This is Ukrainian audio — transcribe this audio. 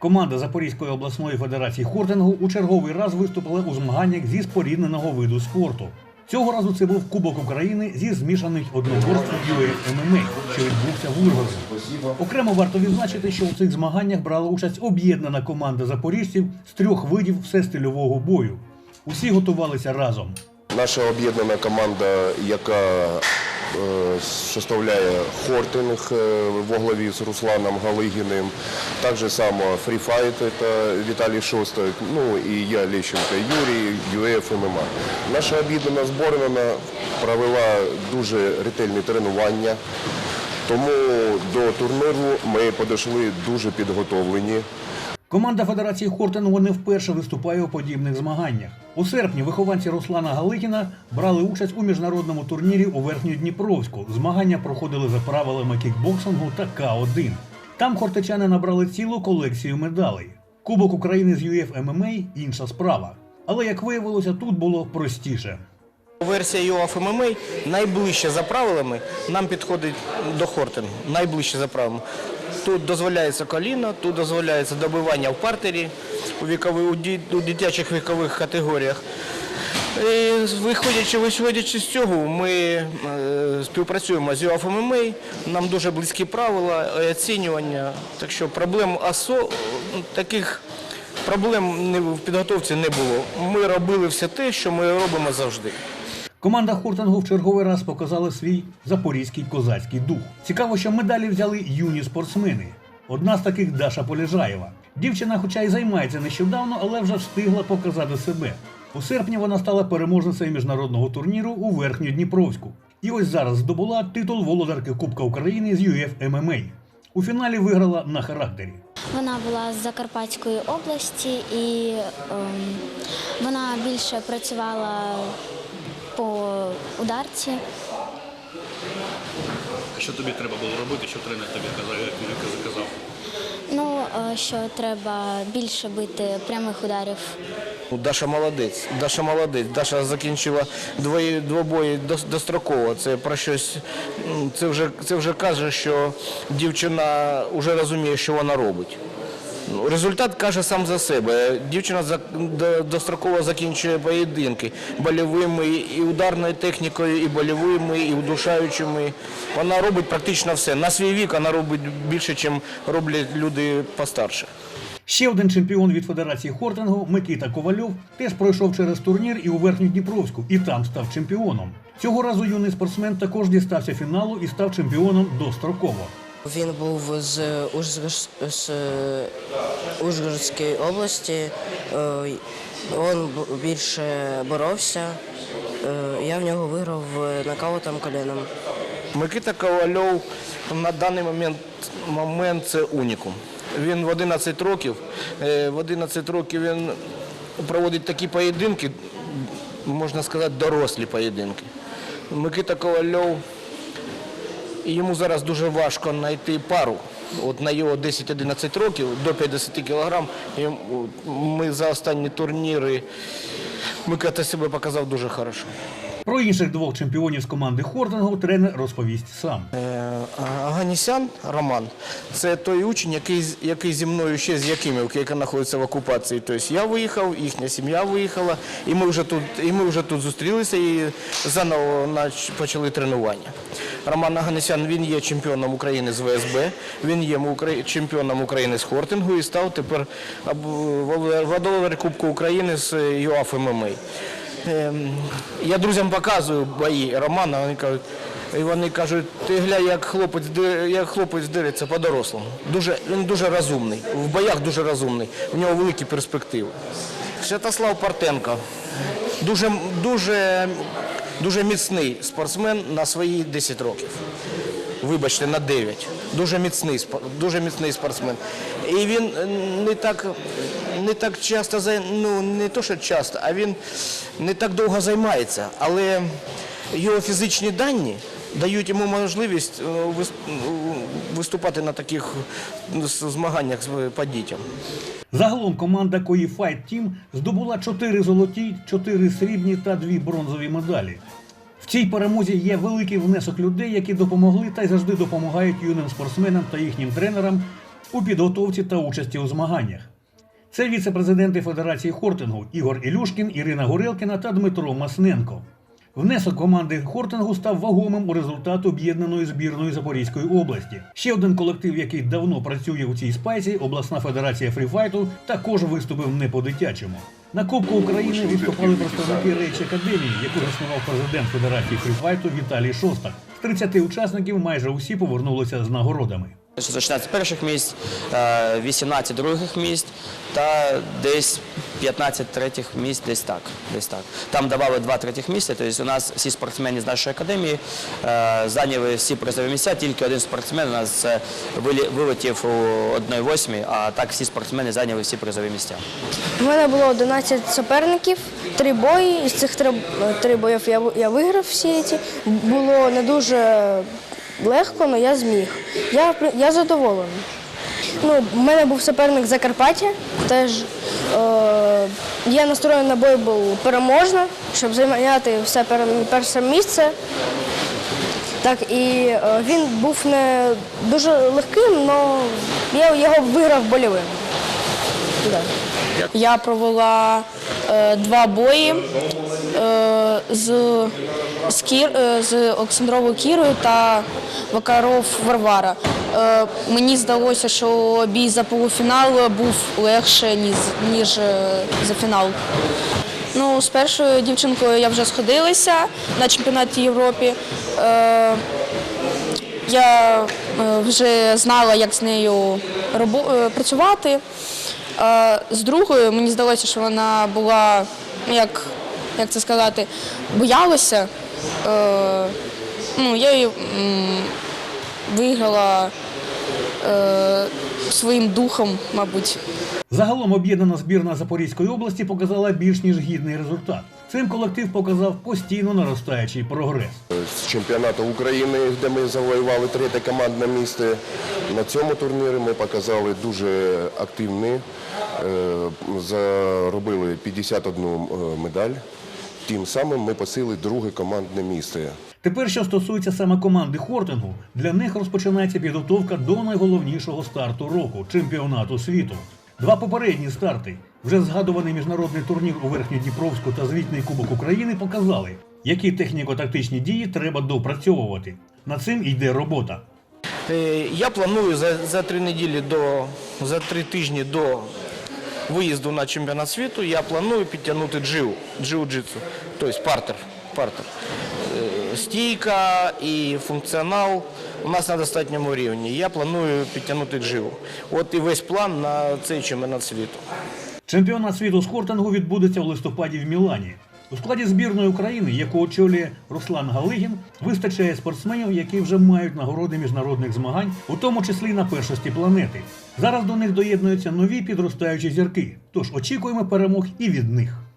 Команда Запорізької обласної федерації хортингу у черговий раз виступила у змаганнях зі спорідненого виду спорту. Цього разу це був Кубок України зі змішаних одноборств UAF що відбувся в Ужгороді. Окремо варто відзначити, що у цих змаганнях брала участь об'єднана команда запоріжців з трьох видів всестильового бою. Усі готувалися разом. Наша об'єднана команда, яка составляє Хортинг е, во главі з Русланом Галигіним, так же само Фріфайт, Віталій Шостак, ну і я Лещенко Юрій, ЮЕФ ММА. Наша об'єднана зборна провела дуже ретельні тренування, тому до турніру ми підійшли дуже підготовлені. Команда Федерації Хортингу не вперше виступає у подібних змаганнях. У серпні вихованці Руслана Галикіна брали участь у міжнародному турнірі у Верхньодніпровську. Змагання проходили за правилами кікбоксингу та К1. Там хортичани набрали цілу колекцію медалей. Кубок України з UF ММА – інша справа. Але як виявилося, тут було простіше. Версія UAF MMA найближче за правилами нам підходить до хортингу. Найближче за правилами. Тут дозволяється коліно, тут дозволяється добивання в партері у, вікови, у, дитячих вікових категоріях. І виходячи, виходячи з цього, ми е, співпрацюємо з UAF MMA, нам дуже близькі правила оцінювання. Так що проблем асо, таких проблем в підготовці не було. Ми робили все те, що ми робимо завжди. Команда Хортингу в черговий раз показала свій запорізький козацький дух. Цікаво, що медалі взяли юні спортсмени. Одна з таких Даша Полежаєва. Дівчина, хоча й займається нещодавно, але вже встигла показати себе. У серпні вона стала переможницею міжнародного турніру у Верхньодніпровську. І ось зараз здобула титул володарки Кубка України з UF ММА. У фіналі виграла на характері. Вона була з Закарпатської області і ем, вона більше працювала по ударці. А що тобі треба було робити, що тренер тобі казав, казав? Ну, е, що треба більше бити прямих ударів. Ну, Даша молодець. Даша молодець. Даша закінчила двої двобої достроково. Це про щось. Це вже це вже каже, що дівчина вже розуміє, що вона робить. Результат каже сам за себе. Дівчина достроково закінчує поєдинки больовими і ударною технікою, і больовими, і удушаючими. Вона робить практично все. На свій вік вона робить більше, ніж роблять люди постарше. Ще один чемпіон від Федерації Хортингу Микита Ковальов теж пройшов через турнір і у Верхньодніпровську, і там став чемпіоном. Цього разу юний спортсмен також дістався фіналу і став чемпіоном достроково. Він був з, Ужгород- Ужгородської області. Е, Він більше боровся. Е, Я в нього виграв нокаутом коленом. Микита Ковальов на даний момент, момент це унікум. Він в 11 років, е, в 11 років він проводить такі поєдинки, можна сказати, дорослі поєдинки. Микита Ковальов, йому зараз дуже важко знайти пару. От на його 10-11 років до 50 кілограм. І ми за останні турніри Микита себе показав дуже хорошо. Про інших двох чемпіонів з команди Хортингу тренер розповість сам. Е, Аганісян Роман це той учень, який, який зі мною ще з Якимівки, яка знаходиться в окупації. Тобто я виїхав, їхня сім'я виїхала, і ми вже тут, і ми вже тут зустрілися і заново почали тренування. Роман Аганесян він є чемпіоном України з ВСБ, він є чемпіоном України з хортингу і став тепер або- володар володар Кубку України з ЮАФ ММА. Ем, Я друзям показую бої Романа, вони кажуть, і вони кажуть, ти глянь, як хлопець, як хлопець дивиться по-дорослому. Дуже, він дуже розумний, в боях дуже розумний, в нього великі перспективи. Святослав Партенко, дуже, дуже, дуже міцний спортсмен на свої 10 років. Вибачте, на 9. Дуже міцний, дуже міцний спортсмен. І він е, не так, не так часто, ну не то, що часто, а він не так довго займається. Але його фізичні дані дають йому можливість е, ну, виступати на таких ну, змаганнях по дітям. Загалом команда Кої Fight Team здобула 4 золоті, 4 срібні та 2 бронзові медалі. В цій перемозі є великий внесок людей, які допомогли та й завжди допомагають юним спортсменам та їхнім тренерам у підготовці та участі у змаганнях. Це віце-президенти Федерації хортингу Ігор Ілюшкін, Ірина Горелкіна та Дмитро Масненко. Внесок команди хортингу став вагомим у результат об'єднаної збірної Запорізької області. Ще один колектив, який давно працює у цій спайсі, обласна федерація фріфайту, також виступив не по-дитячому. На Кубку України виступали представники Речі Академії, яку заснував президент Федерації фріфайту Віталій Шостак. З 30 учасників майже усі повернулися з нагородами. 16 перших місць, е, 18 других місць та десь 15 третіх місць, десь так. Десь так. Там давали два третіх місця, тобто у нас всі спортсмени з нашої академії е, зайняли всі призові місця, тільки один спортсмен у нас е, вилетів у 1-8, а так всі спортсмени зайняли всі призові місця. У мене було 11 суперників, три бої. Із цих три, боїв я виграв всі ці. Було не дуже легко, але я зміг. Я, я задоволений. Ну, у мене був суперник Закарпаття. Теж е, я настроєний на бой був переможно, щоб зайняти все перше місце. Так, і е, він був не дуже легким, але я його виграв больовим. Да. Я провела е, два бої е, з, з, Кір, е, з Олександровою Кірою та Вакаров Варвара. Е, мені здалося, що бій за полуфінал був легше, ніж, е, за фінал. Ну, з першою дівчинкою я вже сходилася на чемпіонаті Європи. Я вже знала, як з нею працювати. З другою мені здалося, що вона була, ну, як, як це сказати, боялася. Е, ну, я її м, виграла е, своїм духом, мабуть. Загалом об'єднана збірна Запорізької області показала більш ніж гідний результат. Цим колектив показав постійно наростаючий прогрес. З чемпіонату України, де ми завоювали третє командне місце. На цьому турнірі ми показали дуже активні, е, заробили 51 е, медаль. Тим самим ми посили друге командне місце. Тепер, що стосується саме команди Хортингу, для них розпочинається підготовка до найголовнішого старту року чемпіонату світу. Два попередні старти, вже згадуваний міжнародний турнір у Верхньодніпровську та звітний Кубок України показали, які техніко-тактичні дії треба допрацьовувати. Над цим йде робота. Е, Я планую за, за три неділі до за три тижні до виїзду на чемпіонат світу. Я планую підтягнути джиу, джиу-джитсу, тобто партер. партер. Е, Стійка і функціонал у нас на достатньому рівні. Я планую підтягнути джиу. От і весь план на цей чемпіонат світу. Чемпіонат світу з хортингу відбудеться в листопаді в Мілані. У складі збірної України, яку очолює Руслан Галигін, вистачає спортсменів, які вже мають нагороди міжнародних змагань, у тому числі на першості планети. Зараз до них доєднуються нові підростаючі зірки. Тож очікуємо перемог і від них.